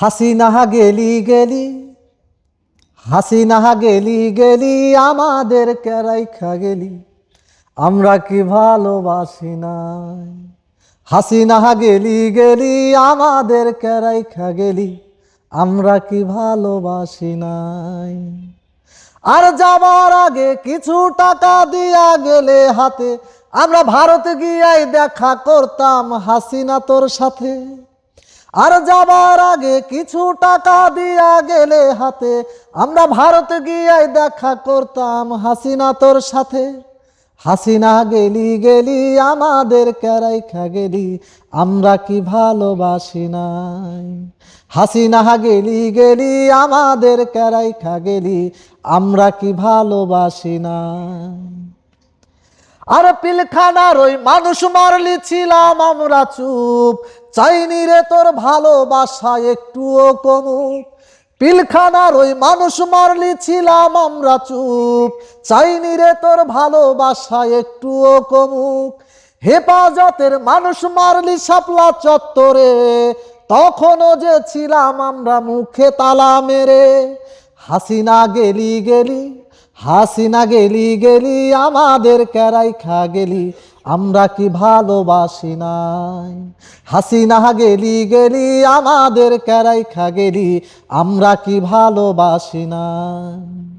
হাসিনা গেলি গেলি হাসিনা গেলি গেলি, আমাদের কেরাইখা গেলি। আমরা কি ভালোবাসি নাই? হাসিনা গেলি গেলি, আমাদের কেরাইখা গেলি, আমরা কি ভালোবাসি নাই? আর যাবার আগে কিছু টাকা দিয়া গেলে হাতে, আমরা ভারত গিয়াই দেখা করতাম হাসিনা তোর সাথে। আর যাবার আগে কিছু টাকা দিয়া গেলে হাতে। আমরা ভারত গিয়াই দেখা করতাম হাসিনা তোর সাথে। হাসিনা গেলি গেলি, আমাদের কেরাইখা গেলি, আমরা কি ভালোবাসি নাই? হাসিনা গেলি গেলি, আমাদের কেরাইখা গেলি, আমরা কি ভালোবাসি নাই? আর পিলখানার ওই মানুষ মারলি ছিলাম আমরা চুপ চাইনি রে তোর ভালোবাসা একটুও কমুক। পিলখানার ওই মানুষ মারলি ছিলাম আমরা চুপ। চাইনি রে তোর ভালোবাসা একটুও কমুক। হেফাজতের মানুষ মারলি শাপলা চত্বরে। তখনও যে ছিলাম আমরা মুখে তালা মেরে। হাসিনা গেলি গেলি হাসিনা গেলি গেলি, আমাদের কেরাই খা গেলি, আমরা কি ভালোবাসি নাই? হাসিনা গেলি গেলি, আমাদের কেরাই খা গেলি, আমরা কি ভালোবাসি নাই?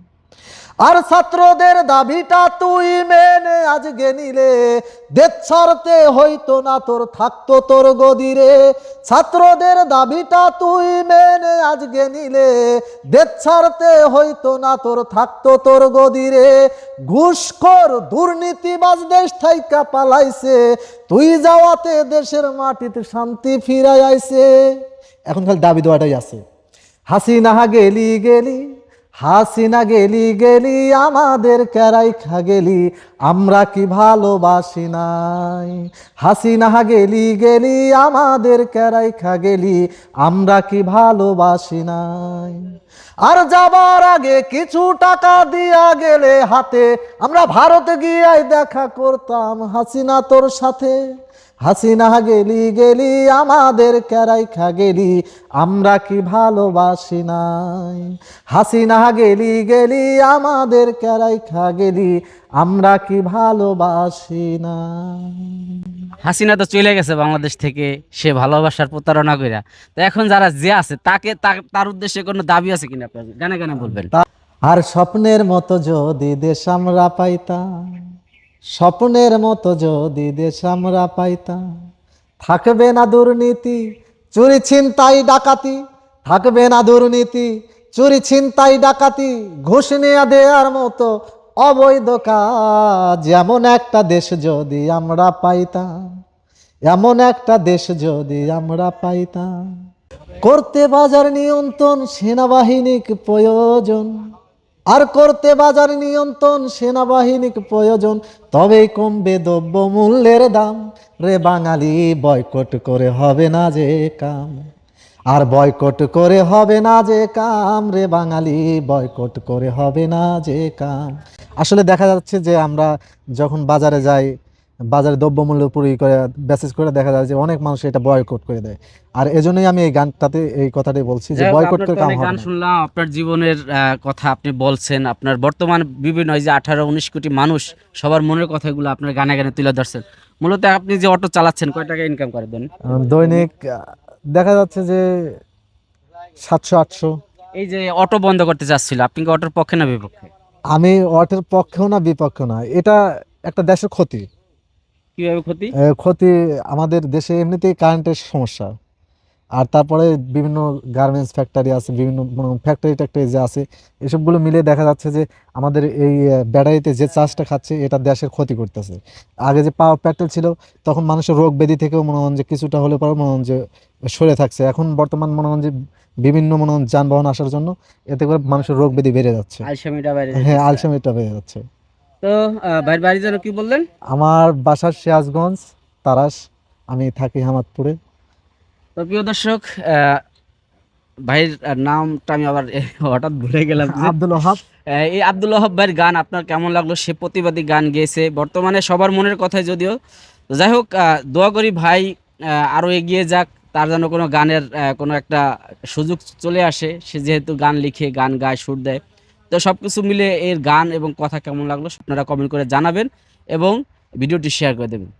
আর ছাত্রদের দাবিটা তুই মেনে আজকে নিলে। দেশ হইতো না, তোর থাকতো তোর গদিরে। ছাত্রদের দাবিটা তুই মেনে আজকে নিলে। দেশ হইতো না, তোর থাকতো তোর গদিরে। ঘুষখোর দুর্নীতিবাজ দেশ থাইকা পালাইছে। তুই যাওয়াতে দেশের মাটিতে শান্তি ফিরাই আইছে এখন খালি দাবি দেওয়াটাই আছে। হাসি নাহা গেলি গেলি হাসিনা গেলি গেলি, আমাদের কেরাই খা গেলি, আমরা কি ভালোবাসি নাই? হাসিনা গেলি গেলি, আমাদের কেরাই খা গেলি, আমরা কি ভালোবাসি নাই? আর যাবার আগে কিছু টাকা দিয়া গেলে হাতে, আমরা ভারত গিয়াই দেখা করতাম হাসিনা তোর সাথে। হাসিনা গেলি গেলি, আমাদের কেরাই খা গেলি, আমরা কি ভালোবাসি নাই? হাসিনা গেলি গেলি আমাদের কেরাই খা গেলি আমরা কি ভালোবাসি নাই হাসিনা তো চলে গেছে বাংলাদেশ থেকে সে ভালোবাসার প্রতারণা কইরা। তো এখন যারা যে আছে তাকে তার উদ্দেশ্যে কোনো দাবি আছে কিনা আপনার? গানে গানে বলবেন। আর স্বপ্নের মতো যদি দেশ আমরা পাইতাম স্বপ্নের মতো যদি দেশ আমরা পাইতাম থাকবে না দুর্নীতি চুরি ছিনতাই ডাকাতি থাকবে না দুর্নীতি চুরি, ছিনতাই, ডাকাতি, ঘুষ নিয়ে দেওয়ার মতো অবৈধ কাজ। এমন একটা দেশ যদি আমরা পাইতাম, এমন একটা দেশ যদি আমরা পাইতাম। করতে বাজার নিয়ন্ত্রণ, সেনাবাহিনীর প্রয়োজন। আর করতে বাজার নিয়ন্ত্রণ, সেনাবাহিনীর প্রয়োজন। তবেই কমবে দ্রব্য মূল্যের দাম। রে বাঙালি, বয়কট করে হবে না যে কাম। আর বয়কট করে হবে না যে কাম রে বাঙালি বয়কট করে হবে না যে কাম। আসলে দেখা যাচ্ছে যে আমরা যখন বাজারে যাই বাজারে দ্রব্যমূল্য পুরি করে মেসেজ করে দেখা যায় যে অনেক মানুষ এটা বয়কট করে দেয়। আর এজন্যই আমি এই গানটাতে এই কথাটাই বলছি যে বয়কট করে কাম গান শুনলাম আপনার জীবনের কথা আপনি বলছেন আপনার বর্তমান বিভিন্ন যে আঠারো উনিশ কোটি মানুষ সবার মনের কথাগুলো আপনার গানে গানে তুলে ধরছেন। মূলত আপনি যে অটো চালাচ্ছেন কয় টাকা ইনকাম করবেন আহ, দৈনিক দেখা যাচ্ছে যে সাতশো আটশো। এই যে অটো বন্ধ করতে চাচ্ছিল আপনি কি অটোর পক্ষে না বিপক্ষে? আমি অটোর পক্ষেও না বিপক্ষেও না। এটা একটা দেশের ক্ষতি। কীভাবে ক্ষতি? ক্ষতি আমাদের দেশে এমনিতেই কারেন্টের সমস্যা। আর তারপরে বিভিন্ন গার্মেন্টস ফ্যাক্টরি আছে বিভিন্ন ফ্যাক্টরি ট্যাক্টরি যে আছে এসবগুলো মিলে দেখা যাচ্ছে যে আমাদের এই ব্যাটারিতে যে চার্জটা খাচ্ছে এটা দেশের ক্ষতি করতেছে। আগে যে পাওয়ার পেট্রোল ছিল তখন মানুষের রোগ ব্যাধি থেকেও মনে হন যে কিছুটা হলে পরে মনে হন যে সরে থাকছে। এখন বর্তমান মনে হন যে বিভিন্ন মনে হন যানবাহন আসার জন্য এতে করে মানুষের রোগ ব্যাধি বেড়ে যাচ্ছে। হ্যাঁ আলসামিটা বেড়ে যাচ্ছে। তো ভাইয়ের বাড়ি যেন কি বললেন? আমার বাসার সিরাজগঞ্জ তারাস আমি থাকি হামাদপুরে। তো প্রিয় দর্শক ভাইয়ের নামটা আমি আবার হঠাৎ ভুলে গেলাম আব্দুল ওহাব। এই আব্দুল ওহাব ভাইয়ের গান আপনার কেমন লাগল? সে প্রতিবাদী গান গেয়েছে। বর্তমানে সবার মনের কথাই যদিও। যাই হোক দোয়া করি ভাই আহ, আরও এগিয়ে যাক। তার যেন কোনো গানের কোনো একটা সুযোগ চলে আসে। সে যেহেতু গান লিখে গান গায় সুর দেয়। তো সব কিছু মিলে এর গান এবং কথা কেমন লাগল আপনারা কমেন্ট করে জানাবেন এবং ভিডিওটি শেয়ার করে দেবেন।